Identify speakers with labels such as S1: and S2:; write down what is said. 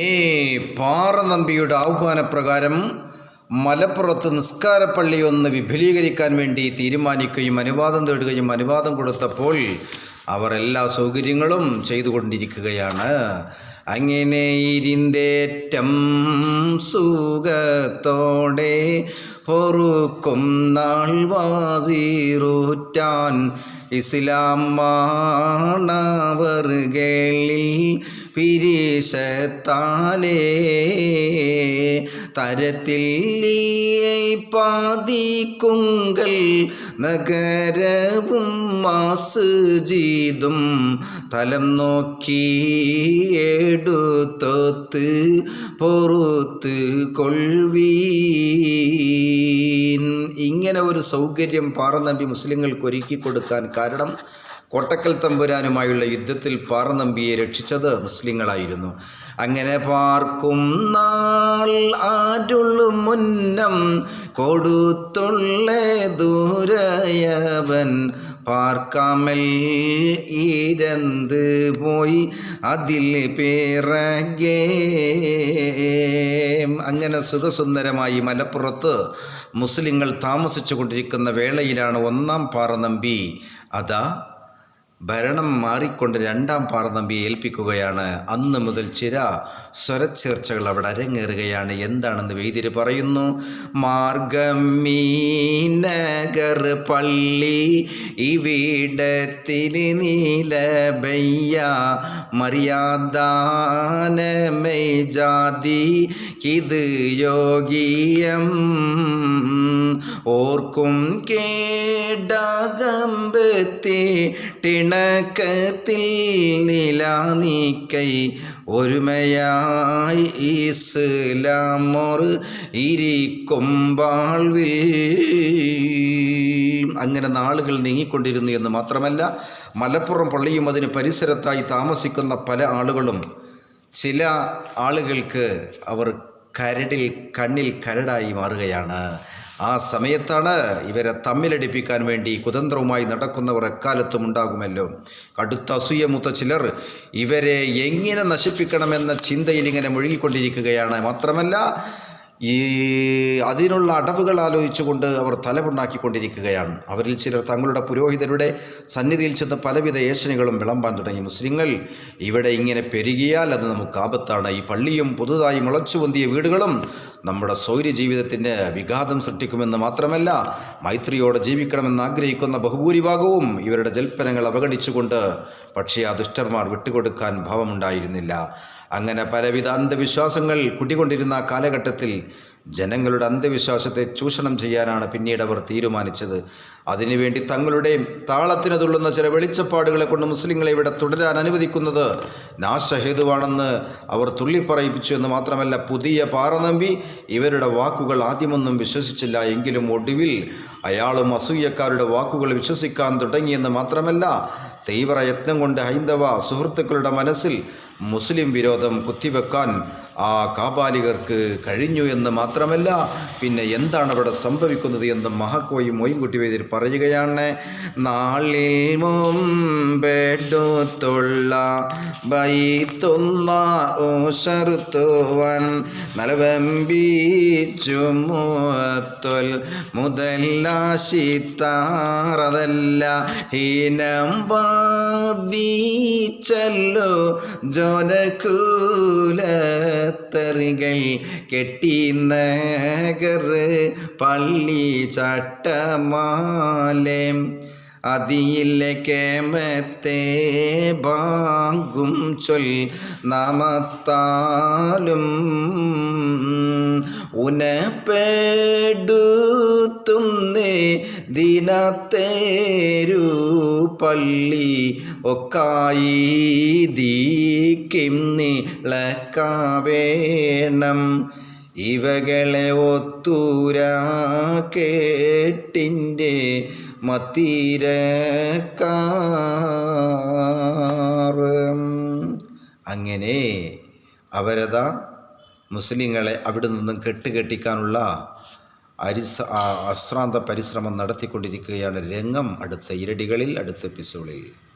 S1: ഏ പാറ പാറനമ്പിയുടെ ആഹ്വാനപ്രകാരം മലപ്പുറത്ത് നിസ്കാരപ്പള്ളി ഒന്ന് വിപുലീകരിക്കാൻ വേണ്ടി തീരുമാനിക്കുകയും അനുവാദം തേടുകയും അനുവാദം കൊടുത്തപ്പോൾ അവർ എല്ലാ സൗകര്യങ്ങളും ചെയ്തുകൊണ്ടിരിക്കുകയാണ്. അങ്ങനെ ഇരുന്തേറ്റം സുഖത്തോടെ പൊറുക്കും നാൾ വാസീറൂറ്റാൻ ഇസ്ലാം മാണവറുകളിൽ പിരിശത്താലേ. തരത്തിൽ പാതിക്കുങ്കൽ നഗരവും മാസുജീതും തലം നോക്കി എടുത്തൊത്ത് പൊറുത്ത് ഇങ്ങനെ ഒരു സൗകര്യം പാറനമ്പി മുസ്ലിങ്ങൾക്ക് ഒരുക്കി കൊടുക്കാൻ കാരണം കോട്ടക്കൽ തമ്പുരാനുമായുള്ള യുദ്ധത്തിൽ പാറനമ്പിയെ രക്ഷിച്ചത് മുസ്ലിങ്ങളായിരുന്നു. അങ്ങനെ പാർക്കും നാൾ ആരുള്ളു മുന്നം കൊടുത്തുള്ള ദൂരയവൻ പാർക്കാമൽ ഈരന്ത് പോയി അതിൽ പിറകേ. അങ്ങനെ സുഖസുന്ദരമായി മലപ്പുറത്ത് മുസ്ലിങ്ങൾ താമസിച്ചു കൊണ്ടിരിക്കുന്ന വേളയിലാണ് ഒന്നാം പാറ നമ്പി. അതാ ഭരണം മാറിക്കൊണ്ട് രണ്ടാം പാറനമ്പിയെ ഏൽപ്പിക്കുകയാണ്. അന്ന് മുതൽ ചില സ്വരച്ചേർച്ചകൾ അവിടെ അരങ്ങേറുകയാണ്. എന്താണെന്ന് വെയ്തിര് പറയുന്നു? മാർഗമീനഗർ പള്ളി ഇവിടത്തിൽ നീലബയ്യ മര്യാദാനമൈ ജാതി ഇത് യോഗീയം. ഓർക്കും കേടാകമ്പത്തെ ടിണക്കത്തിൽ നിലാനീക്കൈ ഒരുമയായി ഇസ്ലാമോർ ഇരിക്കുമ്പാൾവിൽ. അങ്ങനെ നാളുകൾ നീങ്ങിക്കൊണ്ടിരുന്നു എന്ന് മാത്രമല്ല മലപ്പുറം പള്ളിയും അതിന് പരിസരത്തായി താമസിക്കുന്ന പല ആളുകളും ചില ആളുകൾക്ക് അവർ കരടിൽ കണ്ണിൽ കരടായി മാറുകയാണ്. ആ സമയത്താണ് ഇവരെ തമ്മിലടിപ്പിക്കാൻ വേണ്ടി കുതന്ത്രവുമായി നടക്കുന്നവർ എക്കാലത്തും ഉണ്ടാകുമല്ലോ. കടുത്ത അസൂയമുത്ത ചിലർ ഇവരെ എങ്ങനെ നശിപ്പിക്കണമെന്ന ചിന്തയിൽ ഇങ്ങനെ മുഴുകിക്കൊണ്ടിരിക്കുകയാണ്. മാത്രമല്ല ഈ അതിനുള്ള അടവുകൾ ആലോചിച്ചുകൊണ്ട് അവർ തലമുണ്ടാക്കിക്കൊണ്ടിരിക്കുകയാണ്. അവരിൽ ചിലർ തങ്ങളുടെ പുരോഹിതരുടെ സന്നിധിയിൽ ചെന്ന് പലവിധ ഏഷണികളും വിളമ്പാൻ തുടങ്ങി. മുസ്ലിങ്ങൾ ഇവിടെ ഇങ്ങനെ പെരുകിയാൽ അത് നമുക്ക് ആപത്താണ്. ഈ പള്ളിയും പുതുതായി മുളച്ചു പൊന്തിയ വീടുകളും നമ്മുടെ ജീവിതത്തിന്റെ വിഘാതം സൃഷ്ടിക്കുമെന്ന് മാത്രമല്ല മൈത്രിയോടെ ജീവിക്കണമെന്ന് ആഗ്രഹിക്കുന്ന ബഹുഭൂരിഭാഗവും ഇവരുടെ ജൽപ്പനങ്ങൾ അവഗണിച്ചുകൊണ്ട് പക്ഷേ ആ ദുഷ്ടന്മാർ വിട്ടുകൊടുക്കാൻ ഭാവമുണ്ടായിരുന്നില്ല. അങ്ങനെ പലവിധ അന്ധവിശ്വാസങ്ങൾ കുടികൊണ്ടിരുന്ന കാലഘട്ടത്തിൽ ജനങ്ങളുടെ അന്ധവിശ്വാസത്തെ ചൂഷണം ചെയ്യാനാണ് പിന്നീട് അവർ തീരുമാനിച്ചത്. അതിനുവേണ്ടി തങ്ങളുടെയും താളത്തിന് തുള്ളുന്ന ചില വെളിച്ചപ്പാടുകളെ കൊണ്ട് മുസ്ലിങ്ങളെ ഇവിടെ തുടരാൻ അനുവദിക്കുന്നത് നാശഹേതുവാണെന്ന് അവർ തുള്ളിപ്പറയിപ്പിച്ചു എന്ന് മാത്രമല്ല പുതിയ പാറനമ്പി ഇവരുടെ വാക്കുകൾ ആദ്യമൊന്നും വിശ്വസിച്ചില്ല. എങ്കിലും ഒടുവിൽ അയാളും അസൂയക്കാരുടെ വാക്കുകൾ വിശ്വസിക്കാൻ തുടങ്ങിയെന്ന് മാത്രമല്ല തീവ്ര യത്നം കൊണ്ട് ഹൈന്ദവ സുഹൃത്തുക്കളുടെ മനസ്സിൽ മുസ്ലിം വിരോധം കുത്തിവെക്കാൻ ആ കാപാലികർക്ക് കഴിഞ്ഞു എന്ന് മാത്രമല്ല പിന്നെ എന്താണ് അവിടെ സംഭവിക്കുന്നത് എന്ന് മഹാക്കോയും മൊയ്ൻകുട്ടി വേദിയിൽ പറയുകയാണ്. നാളിൽ മുമ്പെടുത്തുള്ള ബൈത്തുള്ള ഓഷറുത്തുവൻ നലവമ്പിച്ചു മുത്തൊൽ ഹീനം ബാബിച്ചല്ലോ ജോലകൂലത്തറികൾ കെട്ടി നഗർ പള്ളി ചട്ടമാലം. അതിയിലെ കേമത്തെ ബാങ്കും ചൊൽ നമത്താലും ഉനപ്പെടുത്തുന്നേ ദിനത്തേരു പള്ളി ഒക്കായി ദീക്കിന്നിളക്കാവേണം ഇവകളെ ഒത്തൂരാ കേട്ടിന്റെ മത്തീരക്കാറ് അങ്ങനെ അവരതാ മുസ്ലിങ്ങളെ അവിടെ നിന്നും കെട്ടുകെട്ടിക്കാനുള്ള അരിസ അശ്രാന്ത പരിശ്രമം നടത്തിക്കൊണ്ടിരിക്കുകയാണ് രംഗം അടുത്ത ഇരടികളിൽ അടുത്ത എപ്പിസോഡിൽ.